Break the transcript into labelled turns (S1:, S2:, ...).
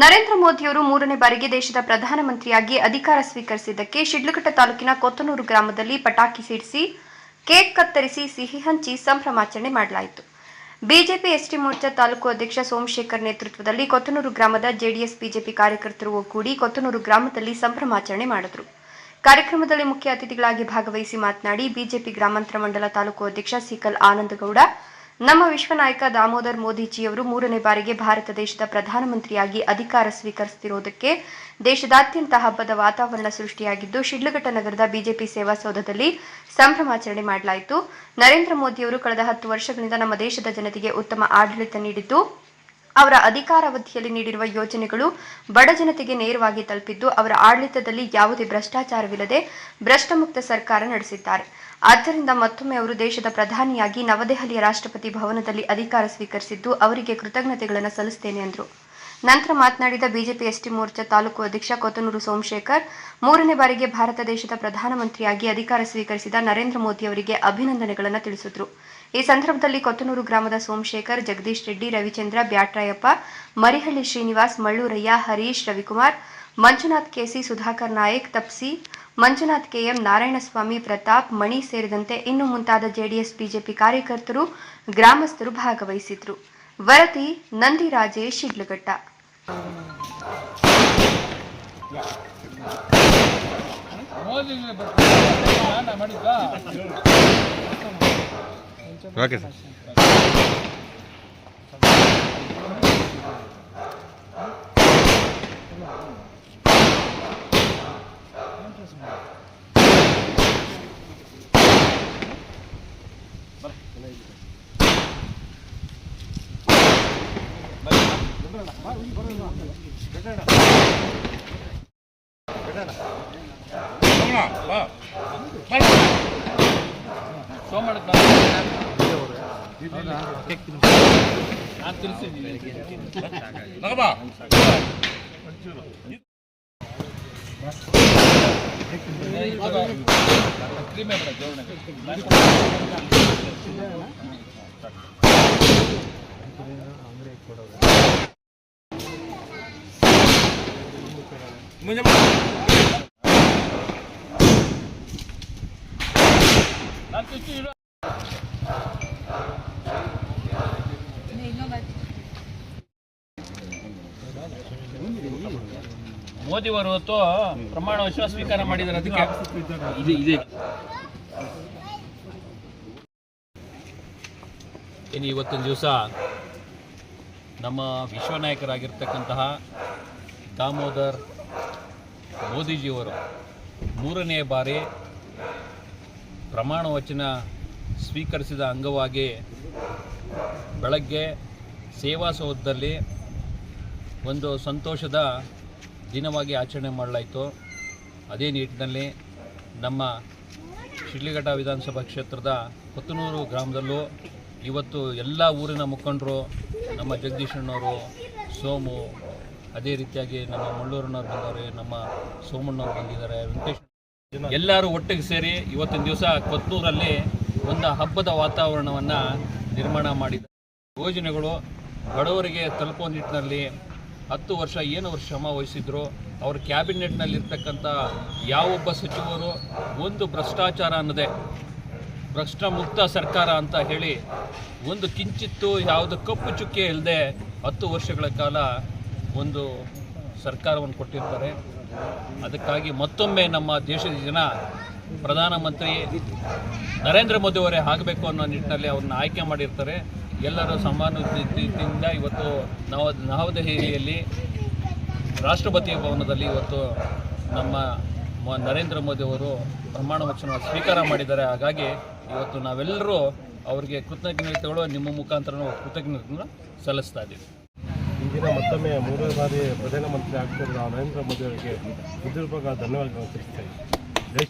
S1: ನರೇಂದ್ರ ಮೋದಿಯವರು ಮೂರನೇ ಬಾರಿಗೆ ದೇಶದ ಪ್ರಧಾನಮಂತ್ರಿಯಾಗಿ ಅಧಿಕಾರ ಸ್ವೀಕರಿಸಿದ್ದಕ್ಕೆ ಶಿಡ್ಲಘಟ್ಟ ತಾಲೂಕಿನ ಕೊತ್ತನೂರು ಗ್ರಾಮದಲ್ಲಿ ಪಟಾಕಿ ಸಿಡಿಸಿ, ಕೇಕ್ ಕತ್ತರಿಸಿ, ಸಿಹಿ ಹಂಚಿ ಸಂಭ್ರಮಾಚರಣೆ ಮಾಡಲಾಯಿತು. ಬಿಜೆಪಿ ಎಸ್ಟಿ ಮೋರ್ಚಾ ತಾಲೂಕು ಅಧ್ಯಕ್ಷ ಸೋಮಶೇಖರ್ ನೇತೃತ್ವದಲ್ಲಿ ಕೊತ್ತನೂರು ಗ್ರಾಮದ ಜೆಡಿಎಸ್, ಬಿಜೆಪಿ ಕಾರ್ಯಕರ್ತರು ಒಗ್ಗೂಡಿ ಕೊತ್ತನೂರು ಗ್ರಾಮದಲ್ಲಿ ಸಂಭ್ರಮಾಚರಣೆ ಮಾಡಿದರು. ಕಾರ್ಯಕ್ರಮದಲ್ಲಿ ಮುಖ್ಯ ಅತಿಥಿಗಳಾಗಿ ಭಾಗವಹಿಸಿ ಮಾತನಾಡಿ, ಬಿಜೆಪಿ ಗ್ರಾಮಾಂತರ ಮಂಡಲ ತಾಲೂಕು ಅಧ್ಯಕ್ಷ ಸಿಕಲ್ ಆನಂದಗೌಡ ನಮ್ಮ ವಿಶ್ವ ನಾಯಕ ದಾಮೋದರ್ ಮೋದಿಜಿಯವರು ಮೂರನೇ ಬಾರಿಗೆ ಭಾರತ ದೇಶದ ಪ್ರಧಾನಮಂತ್ರಿಯಾಗಿ ಅಧಿಕಾರ ಸ್ವೀಕರಿಸುತ್ತಿರುವುದಕ್ಕೆ ದೇಶದಾದ್ಯಂತ ಹಬ್ಬದ ವಾತಾವರಣ ಸೃಷ್ಟಿಯಾಗಿದ್ದು, ಶಿಡ್ಲಘಟ್ಟ ನಗರದ ಬಿಜೆಪಿ ಸೇವಾ ಸೌಧದಲ್ಲಿ ಸಂಭ್ರಮಾಚರಣೆ ಮಾಡಲಾಯಿತು. ನರೇಂದ್ರ ಮೋದಿಯವರು ಕಳೆದ ಹತ್ತು ವರ್ಷಗಳಿಂದ ನಮ್ಮ ದೇಶದ ಜನತೆಗೆ ಉತ್ತಮ ಆಡಳಿತ ನೀಡಿದ್ದು ಅವರ ಅಧಿಕಾರಾವಧಿಯಲ್ಲಿ ನೀಡಿರುವ ಯೋಜನೆಗಳು ಬಡ ಜನತೆಗೆ ನೇರವಾಗಿ ತಲುಪಿದ್ದು ಅವರ ಆಡಳಿತದಲ್ಲಿ ಯಾವುದೇ ಭ್ರಷ್ಟಾಚಾರವಿಲ್ಲದೆ ಭ್ರಷ್ಟಮುಕ್ತ ಸರ್ಕಾರ ನಡೆಸಿದ್ದಾರೆ. ಆದ್ದರಿಂದ ಮತ್ತೊಮ್ಮೆ ಅವರು ದೇಶದ ಪ್ರಧಾನಿಯಾಗಿ ನವದೆಹಲಿಯ ರಾಷ್ಟ್ರಪತಿ ಭವನದಲ್ಲಿ ಅಧಿಕಾರ ಸ್ವೀಕರಿಸಿದ್ದು ಅವರಿಗೆ ಕೃತಜ್ಞತೆಗಳನ್ನು ಸಲ್ಲಿಸುತ್ತೇನೆ ಎಂದರು. ನಂತರ ಮಾತನಾಡಿದ ಬಿಜೆಪಿ ಎಸ್ಟಿ ಮೋರ್ಚಾ ತಾಲೂಕು ಅಧ್ಯಕ್ಷ ಕೊತ್ತನೂರು ಸೋಮಶೇಖರ್, ಮೂರನೇ ಬಾರಿಗೆ ಭಾರತ ದೇಶದ ಪ್ರಧಾನಮಂತ್ರಿಯಾಗಿ ಅಧಿಕಾರ ಸ್ವೀಕರಿಸಿದ ನರೇಂದ್ರ ಮೋದಿ ಅವರಿಗೆ ಅಭಿನಂದನೆಗಳನ್ನು ತಿಳಿಸಿದರು. ಈ ಸಂದರ್ಭದಲ್ಲಿ ಕೊತ್ತನೂರು ಗ್ರಾಮದ ಸೋಮಶೇಖರ್, ಜಗದೀಶ್ ರೆಡ್ಡಿ, ರವಿಚಂದ್ರ, ಬ್ಯಾಟ್ರಾಯಪ್ಪ, ಮರಿಹಳ್ಳಿ ಶ್ರೀನಿವಾಸ್, ಮಳ್ಳೂರಯ್ಯ, ಹರೀಶ್, ರವಿಕುಮಾರ್, ಮಂಜುನಾಥ್ ಕೆಸಿ ಸುಧಾಕರ್ ನಾಯಕ್, ತಪ್ಸಿ, ಮಂಜುನಾಥ್ ಕೆಎಂ ನಾರಾಯಣಸ್ವಾಮಿ, ಪ್ರತಾಪ್, ಮಣಿ ಸೇರಿದಂತೆ ಇನ್ನು ಮುಂತಾದ ಜೆಡಿಎಸ್, ಬಿಜೆಪಿ ಕಾರ್ಯಕರ್ತರು, ಗ್ರಾಮಸ್ಥರು ಭಾಗವಹಿಸಿದ್ರು. ವರದಿ ನಂದಿರಾಜೇ ಶಿಡ್ಲಘಟ್ಟ.
S2: ಮೋದಿ ನಾ ಮಾಡಿದ್ದ
S3: ಓಕೆ ಸರ್
S2: ಸೋಮಣ್ಣ ನಾನು ತಿಳಿಸಿದ್ದೀನಿ ನಾನು ತಿಳಿಸಿ ಮೋದಿ ಅವರು ಇವತ್ತು ಪ್ರಮಾಣ ವಚನ ಸ್ವೀಕಾರ ಮಾಡಿದ್ದಾರೆ ಅದಕ್ಕೆ. ಇದೆ ಇದೆ. ಇನ್ನು ಇವತ್ತಿನ ದಿವಸ ನಮ್ಮ ವಿಶ್ವನಾಯಕರಾಗಿರ್ತಕ್ಕಂತಹ ದಾಮೋದರ್ ಮೋದಿಜಿಯವರು ಮೂರನೇ ಬಾರಿ ಪ್ರಮಾಣ ವಚನ ಸ್ವೀಕರಿಸಿದ ಅಂಗವಾಗಿ ಬೆಳಗ್ಗೆ ಸೇವಾ ಸೌಧದಲ್ಲಿ ಒಂದು ಸಂತೋಷದ ದಿನವಾಗಿ ಆಚರಣೆ ಮಾಡಲಾಯಿತು. ಅದೇ ನಿಟ್ಟಿನಲ್ಲಿ ನಮ್ಮ ಶಿಡ್ಲಿಘಟ್ಟ ವಿಧಾನಸಭಾ ಕ್ಷೇತ್ರದ ಕೊತ್ತನೂರು ಗ್ರಾಮದಲ್ಲೂ ಇವತ್ತು ಎಲ್ಲ ಊರಿನ ಮುಖಂಡರು ನಮ್ಮ ಜಗದೀಶಣ್ಣವರು ಸೋಮು ಅದೇ ರೀತಿಯಾಗಿ ನಮ್ಮ ಮುಳ್ಳೂರಿನವ್ರು ಬಂದವರು, ನಮ್ಮ ಸೋಮಣ್ಣವ್ರು ಬಂದಿದ್ದಾರೆ, ವೆಂಕಟೇಶ್ ಎಲ್ಲರೂ ಒಟ್ಟಿಗೆ ಸೇರಿ ಇವತ್ತಿನ ದಿವಸ ಕೊತ್ತೂರಲ್ಲಿ ಒಂದು ಹಬ್ಬದ ವಾತಾವರಣವನ್ನು ನಿರ್ಮಾಣ ಮಾಡಿದ್ದಾರೆ. ಯೋಜನೆಗಳು ಬಡವರಿಗೆ ತಲುಪುವ ನಿಟ್ಟಿನಲ್ಲಿ ಹತ್ತು ವರ್ಷ ಏನು ಅವರು ಶ್ರಮ ವಹಿಸಿದ್ರು, ಅವ್ರ ಕ್ಯಾಬಿನೆಟ್ನಲ್ಲಿರ್ತಕ್ಕಂಥ ಯಾವೊಬ್ಬ ಸಚಿವರು ಒಂದು ಭ್ರಷ್ಟಾಚಾರ ಅನ್ನದೆ ಭ್ರಷ್ಟ ಮುಕ್ತ ಸರ್ಕಾರ ಅಂತ ಹೇಳಿ ಒಂದು ಕಿಂಚಿತ್ತು ಯಾವುದು ಕಪ್ಪು ಚುಕ್ಕೆ ಇಲ್ಲದೆ ಹತ್ತು ವರ್ಷಗಳ ಕಾಲ ಒಂದು ಸರ್ಕಾರವನ್ನು ಕೊಟ್ಟಿರ್ತಾರೆ. ಅದಕ್ಕಾಗಿ ಮತ್ತೊಮ್ಮೆ ನಮ್ಮ ದೇಶದ ಜನ ಪ್ರಧಾನಮಂತ್ರಿ ನರೇಂದ್ರ ಮೋದಿ ಅವರೇ ಆಗಬೇಕು ಅನ್ನೋ ನಿಟ್ಟಿನಲ್ಲಿ ಅವ್ರನ್ನ ಆಯ್ಕೆ ಮಾಡಿರ್ತಾರೆ. ಎಲ್ಲರೂ ಸಮಾನುದ್ದಿಂದ ಇವತ್ತು ನವ, ನವದೆಹಲಿಯಲ್ಲಿ ರಾಷ್ಟ್ರಪತಿ ಭವನದಲ್ಲಿ ಇವತ್ತು ನಮ್ಮ ನರೇಂದ್ರ ಮೋದಿ ಅವರು ಪ್ರಮಾಣ ವಚನ ಸ್ವೀಕಾರ ಮಾಡಿದ್ದಾರೆ. ಹಾಗಾಗಿ ಇವತ್ತು ನಾವೆಲ್ಲರೂ ಅವರಿಗೆ ಕೃತಜ್ಞತೆಗಳು, ನಿಮ್ಮ ಮುಖಾಂತರ ಕೃತಜ್ಞತೆಗಳನ್ನು ಸಲ್ಲಿಸ್ತಾ ಇದ್ದೀವಿ.
S4: ದಿನ ಮತ್ತೊಮ್ಮೆ ಮೂರನೇ ಬಾರಿ ಪ್ರಧಾನಮಂತ್ರಿ ಆಗ್ತಿರುವ ನರೇಂದ್ರ ಮೋದಿ ಅವರಿಗೆ ಧನ್ಯವಾದಗಳನ್ನು ತಿಳಿಸ್ತೇನೆ.